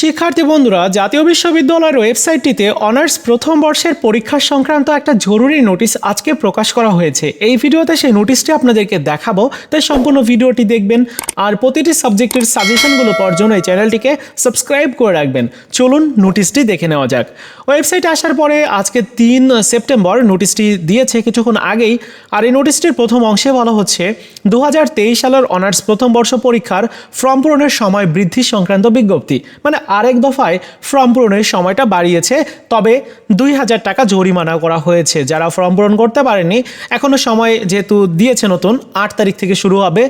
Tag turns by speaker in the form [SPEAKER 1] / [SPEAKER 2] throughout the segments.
[SPEAKER 1] শিক্ষার্থী বন্ধুরা, জাতীয় বিশ্ববিদ্যালয়ের ওয়েবসাইটটিতে অনার্স প্রথম বর্ষের পরীক্ষা সংক্রান্ত একটা জরুরি নোটিশ আজকে প্রকাশ করা হয়েছে। এই ভিডিওতে সেই নোটিশটি আপনাদেরকে দেখাবো, তাই সম্পূর্ণ ভিডিওটি দেখবেন আর প্রতিটি সাবজেক্টের সাজেশনগুলো পাওয়ার জন্য এই চ্যানেলটিকে সাবস্ক্রাইব করে রাখবেন। চলুন নোটিশটি দেখে নেওয়া যাক। ওয়েবসাইটে আসার পরে আজকে তিন সেপ্টেম্বর নোটিশটি দিয়েছে কিছুক্ষণ আগেই, আর এই নোটিশটির প্রথম অংশে বলা হচ্ছে দু হাজার তেইশ সালের অনার্স প্রথম বর্ষ পরীক্ষার ফর্ম পূরণের সময় বৃদ্ধি সংক্রান্ত বিজ্ঞপ্তি। মানে আরেক দফায় ফর্ম পূরণের সময়টা বাড়িয়েছে, তবে দুই হাজার টাকা জরিমানা করা হয়েছে। যারা ফর্ম পূরণ করতে পারেনি এখনও সময় যেহেতু দিয়েছে নতুন, আট তারিখ থেকে শুরু হবে,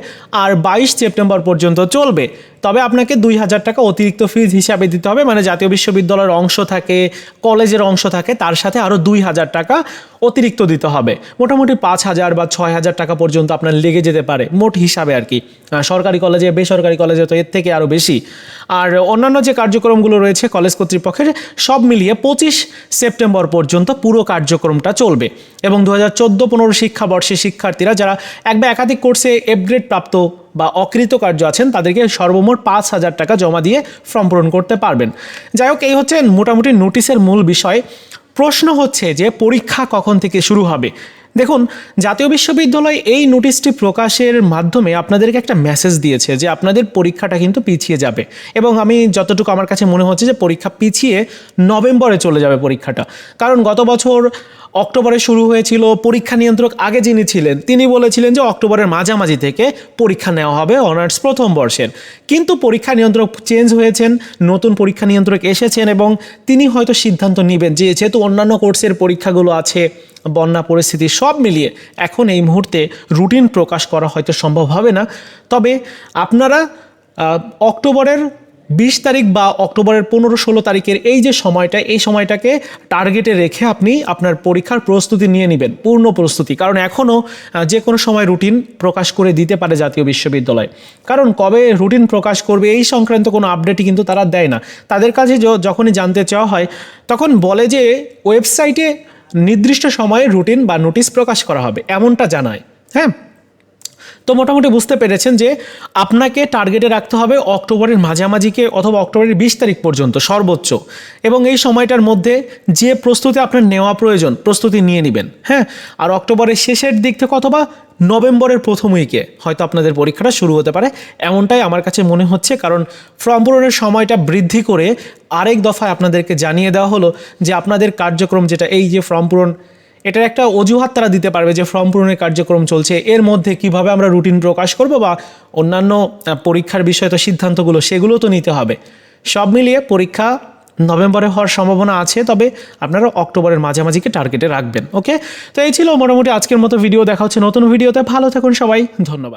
[SPEAKER 1] আর বাইশ সেপ্টেম্বর পর্যন্ত চলবে। তবে আপনাকে দুই হাজার টাকা অতিরিক্ত ফিজ হিসাবে দিতে হবে। মানে জাতীয় বিশ্ববিদ্যালয়ের অংশ থাকে, কলেজের অংশ থাকে, তার সাথে আরও দুই হাজার টাকা অতিরিক্ত দিতে হবে। মোটামুটি পাঁচ হাজার বা ছয় হাজার টাকা পর্যন্ত আপনার লেগে যেতে পারে, মোট হিসাবে আর কি। সরকারি কলেজে, বেসরকারি কলেজে তো এর থেকে আরও বেশি। আর অন্যান্য যে কার্যক্রমগুলো রয়েছে কলেজ কর্তৃপক্ষের, সব মিলিয়ে পঁচিশ সেপ্টেম্বর পর্যন্ত পুরো কার্যক্রমটা চলবে। এবং দু হাজার চোদ্দ পনেরো শিক্ষাবর্ষে শিক্ষার্থীরা যারা এক বা একাধিক কোর্সে এপগ্রেড প্রাপ্ত বা অকৃতকার্য আছেন, তাদেরকে সর্বমোট পাঁচ হাজার টাকা জমা দিয়ে ফর্ম পূরণ করতে পারবেন। যাই হোক, এই হচ্ছে মোটামুটি নোটিশের মূল বিষয়। প্রশ্ন হচ্ছে যে পরীক্ষা কখন থেকে শুরু হবে? দেখুন, জাতীয় বিশ্ববিদ্যালয় এই নোটিশটি প্রকাশের মাধ্যমে আপনাদেরকে একটা মেসেজ দিয়েছে যে আপনাদের পরীক্ষাটা কিন্তু পিছিয়ে যাবে। এবং আমি যতটুকু আমার কাছে মনে হচ্ছে যে পরীক্ষা পিছিয়ে নভেম্বরে চলে যাবে পরীক্ষাটা। কারণ গত বছর অক্টোবরে শুরু হয়েছিল পরীক্ষা নিয়ন্ত্রক আগে যিনি ছিলেন, তিনি বলেছিলেন যে অক্টোবরের মাঝামাঝি থেকে পরীক্ষা নেওয়া হবে অনার্স প্রথম বর্ষের। কিন্তু পরীক্ষা নিয়ন্ত্রক চেঞ্জ হয়েছেন, নতুন পরীক্ষা নিয়ন্ত্রক এসেছেন এবং তিনি হয়তো সিদ্ধান্ত নেবেন যে যেহেতু অন্যান্য কোর্সের পরীক্ষাগুলো আছে, বন্যা পরিস্থিতি সব মিলিয়ে এখন এই মুহূর্তে রুটিন প্রকাশ করা হয়তো সম্ভব হবে না। তবে আপনারা অক্টোবরের বিশ তারিখ বা অক্টোবরের পনেরো ষোলো তারিখের এই যে সময়টা, এই সময়টাকে টার্গেটে রেখে আপনি আপনার পরীক্ষার প্রস্তুতি নিয়ে নেবেন, পূর্ণ প্রস্তুতি। কারণ এখনও যে কোনো সময় রুটিন প্রকাশ করে দিতে পারে জাতীয় বিশ্ববিদ্যালয়। কারণ কবে রুটিন প্রকাশ করবে, এই সংক্রান্ত কোনো আপডেটই কিন্তু তারা দেয় না। তাদের কাছে যখনই জানতে চাওয়া হয়, তখন বলে যে ওয়েবসাইটে নির্দিষ্ট সময়ে রুটিন বা নোটিশ প্রকাশ করা হবে, এমনটা জানায়। হ্যাঁ? তো মোটামুটি বুঝতে পেরেছেন যে আপনাকে টার্গেটে রাখতে হবে অক্টোবরের মাঝামাঝিকে অথবা অক্টোবরের বিশ তারিখ পর্যন্ত সর্বোচ্চ। এবং এই সময়টার মধ্যে যে প্রস্তুতি আপনার নেওয়া প্রয়োজন, প্রস্তুতি নিয়ে নেবেন হ্যাঁ? আর অক্টোবরের শেষের দিক থেকে অথবা নভেম্বরের প্রথম উইকে হয়তো আপনাদের পরীক্ষাটা শুরু হতে পারে। এমনটাই আমার কাছে মনে হচ্ছে, কারণ ফর্ম পূরণের সময়টা বৃদ্ধি করে আরেক দফায় আপনাদেরকে জানিয়ে দেওয়া হলো যে আপনাদের কার্যক্রম যেটা, এই যে ফর্ম পূরণ এটার একটা অজুহাত তারা দিতে পারবে যে ফর্ম পূরণের কার্যক্রম চলছে। এর মধ্যে কীভাবে আমরা রুটিন প্রকাশ করব বা অন্যান্য পরীক্ষার বিষয়ত সিদ্ধান্তগুলো সেগুলো তো নিতে হবে। সব মিলিয়ে পরীক্ষা নভেম্বরে হওয়ার সম্ভাবনা আছে, তবে আপনারা অক্টোবরের মাঝামাঝিকে টার্গেটে রাখবেন ওকে তো এই ছিল মোটামুটি আজকের মতো ভিডিও দেখা হচ্ছে নতুন ভিডিওতে ভালো থাকুন সবাই। ধন্যবাদ।